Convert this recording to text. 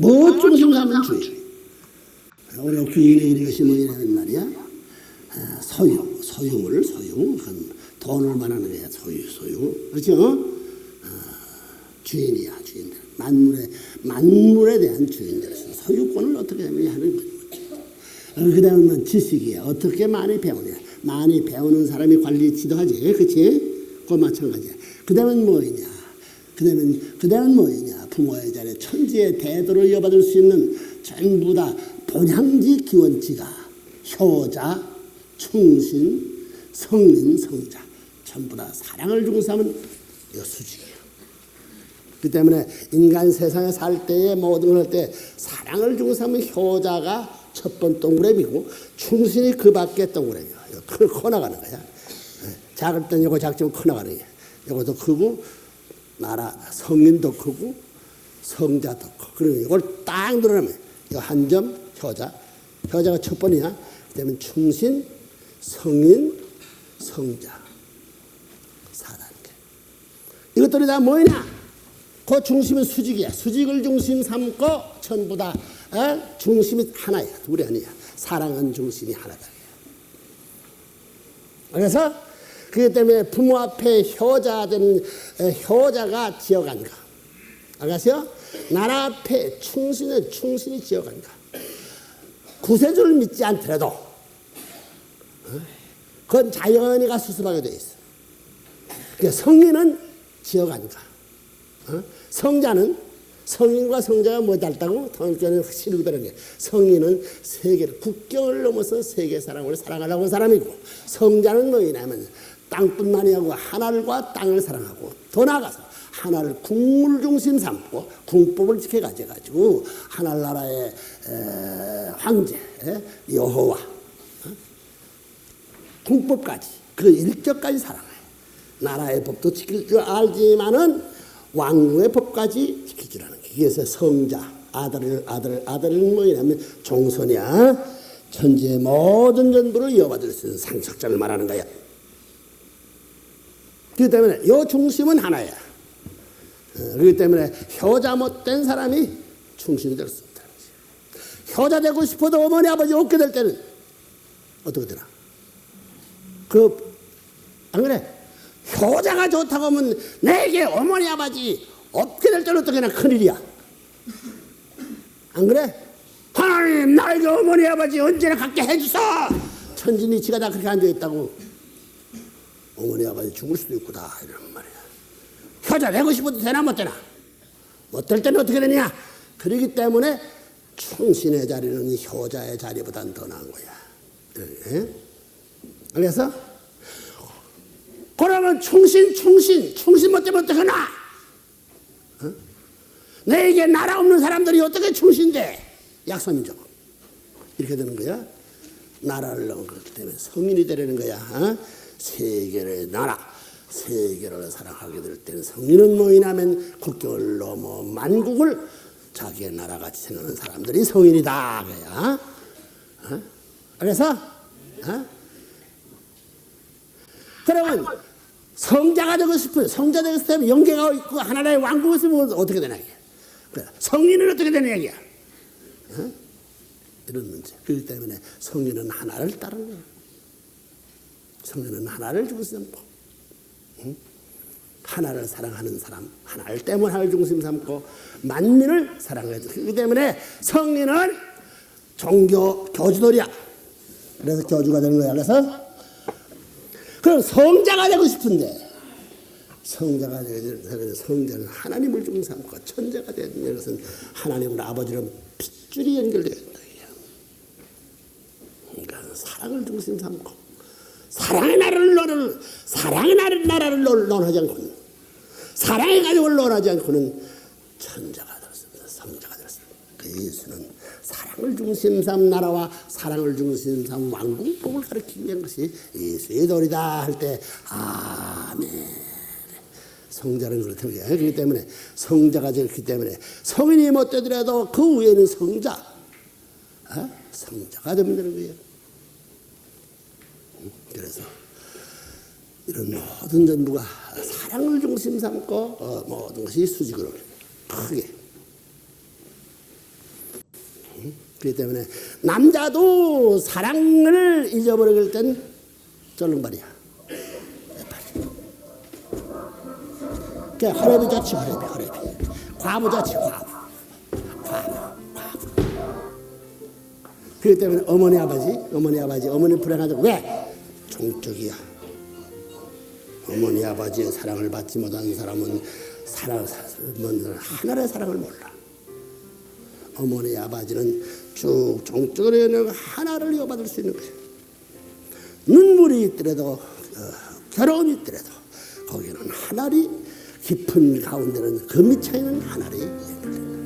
뭐 중심 삼는 주의. 우리 귀인의 이것이 뭐냐면 말이야. 아, 소유, 소유물, 소유. 돈을 말하는 거야. 소유, 소유. 그렇죠? 아, 주인이야, 주인들. 만물의 만물에 대한 주인들. 소유권을 어떻게 하는 거죠. 그 다음은 지식이야. 어떻게 많이 배우냐. 많이 배우는 사람이 관리 지도하지. 그치? 그거 마찬가지야. 그 다음은 뭐냐. 그 다음은, 그 다음은 뭐냐. 부모의 자리, 천지의 대도를 이어받을 수 있는 전부 다 본향지 기원치가 효자, 충신, 성민, 성자. 전부 다 사랑을 주고 이거 수직이야. 그 때문에 인간 세상에 살 때에 모든 걸 할 때 사랑을 주고 사면 효자가 첫 번 동그라미고 충신이 그 밖에 동그라미야. 크, 커 나가는 거야. 예, 작을 땐 요거 작지만 커 나가는 거야. 요것도 크고 나라 성인도 크고 성자도 커. 그러면 이걸 딱 누르면 이거 한점 효자. 효자가 첫 번이야. 그다음에 충신, 성인, 성자. 사단계. 이것들이 다 뭐냐? 그 중심은 수직이야. 수직을 중심 삼고 전부 다 어? 중심이 하나야. 둘이 아니야. 사랑은 중심이 하나다. 그래서 그렇기 때문에 부모 앞에 효자된 효자가 지어간가. 알겠어요? 나라 앞에 충신은 충신이 지어간가. 구세주를 믿지 않더라도 어? 그건 자연이가 수습하게 돼 있어. 그러니까 성인은 지어간가. 어? 성자는 성인과 성자가 뭐 닮다고 통일교는 확실히 그러는 게 성인은 세계를 국경을 넘어서 세계 사랑을 사랑하려고 하는 사람이고 성자는 뭐냐면 땅뿐만이 아니고 하늘과 땅을 사랑하고 더 나아가서 하나를 국물 중심 삼고 궁법을 지켜 가지고 하늘나라의 에, 황제 에, 여호와 어? 궁법까지 그 일격까지 사랑해. 나라의 법도 지킬 줄 알지만은 왕궁의 법까지 지킬 줄 아는 게 그래서 성자 아들을 아들 아들은 뭐냐면 종선이야 천지의 모든 전부를 이어받을 수 있는 상속자를 말하는 거야. 그렇기 때문에 요 중심은 하나야. 어, 그렇기 때문에 효자 못된 사람이 충신이 될 수 있다. 효자 되고 싶어도 어머니 아버지 없게 될 때는 어떻게 되나? 그 안 그래? 효자가 좋다고 하면 내게 어머니 아버지 없게 될 때는 어떻게 나 큰일이야. 안 그래? 하나님 나에게 어머니 아버지 언제나 갖게 해주소. 천진이치가 다 그렇게 앉아있다고 어머니 아버지 죽을 수도 있구나 이런 말이야. 효자 되고 싶어도 되나 못 되나? 못 될 때는 어떻게 되냐? 그러기 때문에 충신의 자리는 효자의 자리보다는 더 나은 거야. 예? 그래서 그러면 충신, 충신, 충신 못 되면 어떡하나? 어? 내게 나라 없는 사람들이 어떻게 충신돼? 약선민족. 이렇게 되는 거야. 나라를 그렇기 때문에 성인이 되려는 거야. 어? 세계를 나라, 세계를 사랑하게 될 때는 성인은 뭐이냐면 국경을 넘어 만국을 자기의 나라같이 생각하는 사람들이 성인이다. 그야. 어? 그래서 어? 그러면 성자가 되고 싶어요. 성자 되고 싶으면 영계가 있고 하나님의 왕국에 있으면 어떻게 되나 이게. 성인은 어떻게 되냐 이게. 어? 이런 문제. 그렇기 때문에 성인은 하나를 따르는 거예요. 성인은 하나를 중심 삼고 응? 하나를 사랑하는 사람 하나를 때문에 하나를 중심 삼고 만민을 사랑해야 돼. 그렇기 때문에 성인은 종교 교주들이야. 그래서 교주가 되는 거야. 그래서 그럼 성자가 되고 싶은데 성자가 되는 성자는 하나님을 좀 삼고 천자가 되는 것은 하나님을 아버지로 핏줄이 연결되어 있다. 그러니까 사랑을 중심 삼고 사랑의 나라를 논을 사랑의 나라를, 논하지 않고는 사랑의 가족을 논하지 않고는 천자가 되었습니다. 성자가 되었습니다. 그 예수는 사랑을 중심 삼 나라와 사랑을 중심 삼 왕궁법을 가르치기 위한 것이 예수의 도리다 할 때 아멘. 성자는 그렇다는 거야. 그렇기 때문에 성자가 되었기 때문에 성인이 못 되더라도 그 위에는 성자, 어? 성자가 되면 되는 거예요. 그래서 이런 모든 전부가 사랑을 중심 삼고 어, 모든 것이 수직으로 크게. 그렇기 때문에 남자도 사랑을 잊어버릴 땐 쩔른발이야. 그 허reb이 좋지 허reb이 허reb이 과부 좋지 과부. 과부 과부. 그렇기 때문에 어머니 아버지 어머니 아버지 어머니 불행하죠. 왜 종적이야. 어머니 아버지의 사랑을 받지 못한 사람은 사랑 사람은 하나의 사랑을 몰라. 어머니 아버지는 쭉 종적으로 있는 하나를 이어받을 수 있는 거야. 눈물이 있더라도 어, 결혼이 있더라도 거기는 하늘이 깊은 가운데는 하늘이 있는 거야.